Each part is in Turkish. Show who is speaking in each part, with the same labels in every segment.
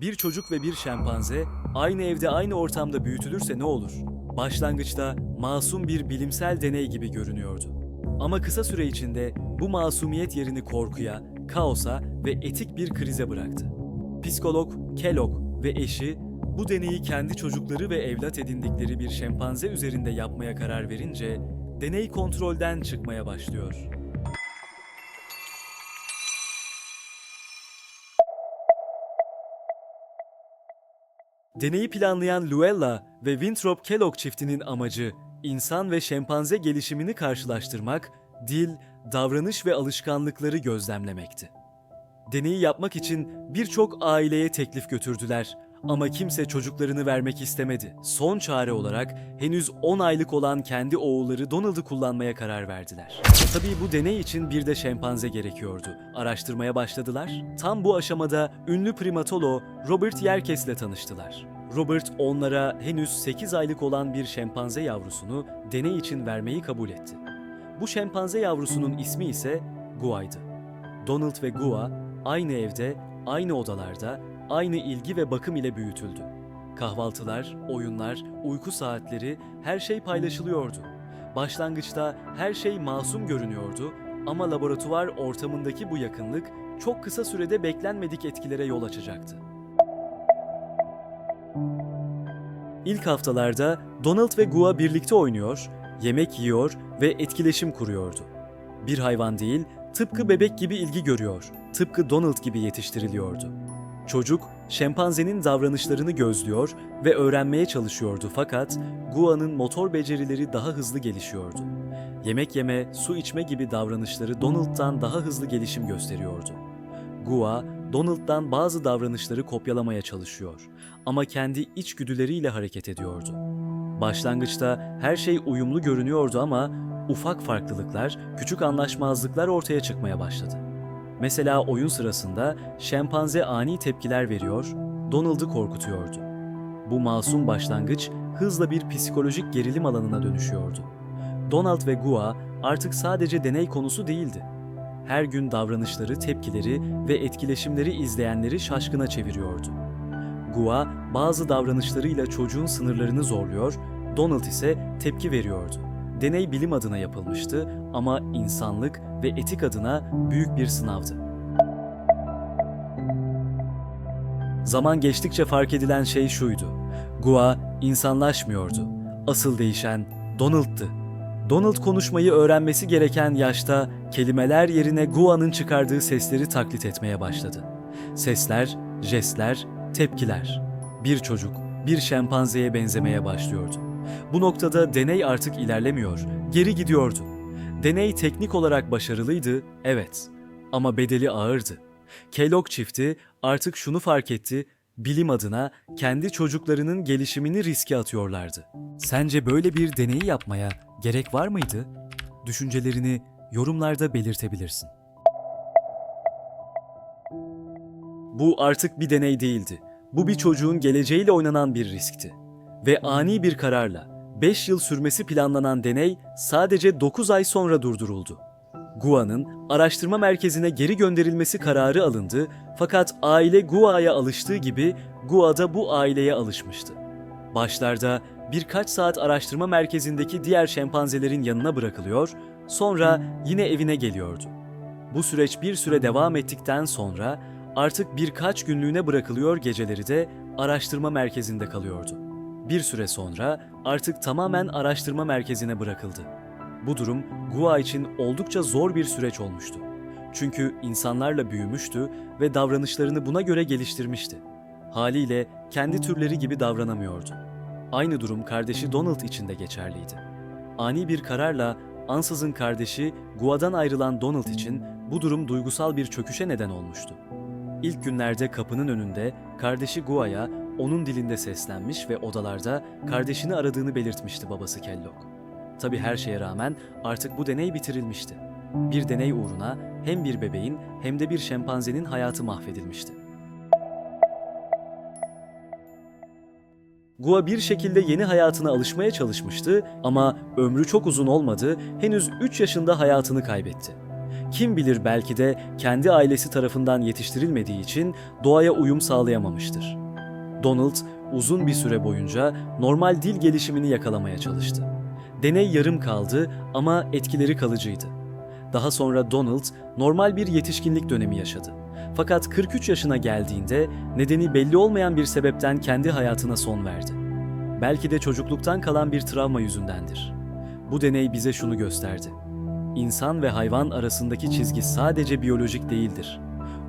Speaker 1: Bir çocuk ve bir şempanze aynı evde aynı ortamda büyütülürse ne olur? Başlangıçta masum bir bilimsel deney gibi görünüyordu. Ama kısa süre içinde bu masumiyet yerini korkuya, kaosa ve etik bir krize bıraktı. Psikolog Kellogg ve eşi bu deneyi kendi çocukları ve evlat edindikleri bir şempanze üzerinde yapmaya karar verince deney kontrolden çıkmaya başlıyor. Deneyi planlayan Luella ve Winthrop Kellogg çiftinin amacı insan ve şempanze gelişimini karşılaştırmak, dil, davranış ve alışkanlıkları gözlemlemekti. Deneyi yapmak için birçok aileye teklif götürdüler ama kimse çocuklarını vermek istemedi. Son çare olarak henüz 10 aylık olan kendi oğulları Donald'ı kullanmaya karar verdiler. Tabii bu deney için bir de şempanze gerekiyordu. Araştırmaya başladılar. Tam bu aşamada ünlü primatolo Robert Yerkes'le tanıştılar. Robert onlara henüz 8 aylık olan bir şempanze yavrusunu deney için vermeyi kabul etti. Bu şempanze yavrusunun ismi ise Gua'ydı. Donald ve Gua aynı evde, aynı odalarda, aynı ilgi ve bakım ile büyütüldü. Kahvaltılar, oyunlar, uyku saatleri her şey paylaşılıyordu. Başlangıçta her şey masum görünüyordu ama laboratuvar ortamındaki bu yakınlık çok kısa sürede beklenmedik etkilere yol açacaktı. İlk haftalarda Donald ve Gua birlikte oynuyor, yemek yiyor ve etkileşim kuruyordu. Bir hayvan değil, tıpkı bebek gibi ilgi görüyor, tıpkı Donald gibi yetiştiriliyordu. Çocuk, şempanzenin davranışlarını gözlüyor ve öğrenmeye çalışıyordu fakat Gua'nın motor becerileri daha hızlı gelişiyordu. Yemek yeme, su içme gibi davranışları Donald'dan daha hızlı gelişim gösteriyordu. Gua, Donald'dan bazı davranışları kopyalamaya çalışıyor ama kendi içgüdüleriyle hareket ediyordu. Başlangıçta her şey uyumlu görünüyordu ama ufak farklılıklar, küçük anlaşmazlıklar ortaya çıkmaya başladı. Mesela oyun sırasında şempanze ani tepkiler veriyor, Donald'ı korkutuyordu. Bu masum başlangıç hızla bir psikolojik gerilim alanına dönüşüyordu. Donald ve Gua artık sadece deney konusu değildi. Her gün davranışları, tepkileri ve etkileşimleri izleyenleri şaşkına çeviriyordu. Gua bazı davranışlarıyla çocuğun sınırlarını zorluyor, Donald ise tepki veriyordu. Deney bilim adına yapılmıştı ama insanlık ve etik adına büyük bir sınavdı. Zaman geçtikçe fark edilen şey şuydu. Gua insanlaşmıyordu. Asıl değişen Donald'tı. Donald konuşmayı öğrenmesi gereken yaşta kelimeler yerine Gua'nın çıkardığı sesleri taklit etmeye başladı. Sesler, jestler, tepkiler. Bir çocuk, bir şempanzeye benzemeye başlıyordu. Bu noktada deney artık ilerlemiyor, geri gidiyordu. Deney teknik olarak başarılıydı, evet. Ama bedeli ağırdı. Kellogg çifti artık şunu fark etti, bilim adına kendi çocuklarının gelişimini riske atıyorlardı. Sence böyle bir deneyi yapmaya gerek var mıydı? Düşüncelerini yorumlarda belirtebilirsin. Bu artık bir deney değildi. Bu bir çocuğun geleceğiyle oynanan bir riskti. Ve ani bir kararla 5 yıl sürmesi planlanan deney sadece 9 ay sonra durduruldu. Gua'nın araştırma merkezine geri gönderilmesi kararı alındı fakat aile Gua'ya alıştığı gibi Gua da bu aileye alışmıştı. Başlarda birkaç saat araştırma merkezindeki diğer şempanzelerin yanına bırakılıyor, sonra yine evine geliyordu. Bu süreç bir süre devam ettikten sonra artık birkaç günlüğüne bırakılıyor geceleri de araştırma merkezinde kalıyordu. Bir süre sonra artık tamamen araştırma merkezine bırakıldı. Bu durum Gua için oldukça zor bir süreç olmuştu. Çünkü insanlarla büyümüştü ve davranışlarını buna göre geliştirmişti. Haliyle kendi türleri gibi davranamıyordu. Aynı durum kardeşi Donald için de geçerliydi. Ani bir kararla ansızın kardeşi Gua'dan ayrılan Donald için bu durum duygusal bir çöküşe neden olmuştu. İlk günlerde kapının önünde kardeşi Gua'ya onun dilinde seslenmiş ve odalarda kardeşini aradığını belirtmişti babası Kellogg. Tabi her şeye rağmen artık bu deney bitirilmişti. Bir deney uğruna hem bir bebeğin hem de bir şempanzenin hayatı mahvedilmişti. Gua bir şekilde yeni hayatına alışmaya çalışmıştı ama ömrü çok uzun olmadı, henüz 3 yaşında hayatını kaybetti. kim bilir belki de kendi ailesi tarafından yetiştirilmediği için doğaya uyum sağlayamamıştır. Donald uzun bir süre boyunca normal dil gelişimini yakalamaya çalıştı. Deney yarım kaldı ama etkileri kalıcıydı. Daha sonra Donald normal bir yetişkinlik dönemi yaşadı. Fakat 43 yaşına geldiğinde nedeni belli olmayan bir sebepten kendi hayatına son verdi. Belki de çocukluktan kalan bir travma yüzündendir. Bu deney bize şunu gösterdi. İnsan ve hayvan arasındaki çizgi sadece biyolojik değildir.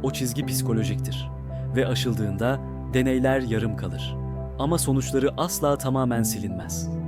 Speaker 1: O çizgi psikolojiktir. Ve aşıldığında deneyler yarım kalır. Ama sonuçları asla tamamen silinmez.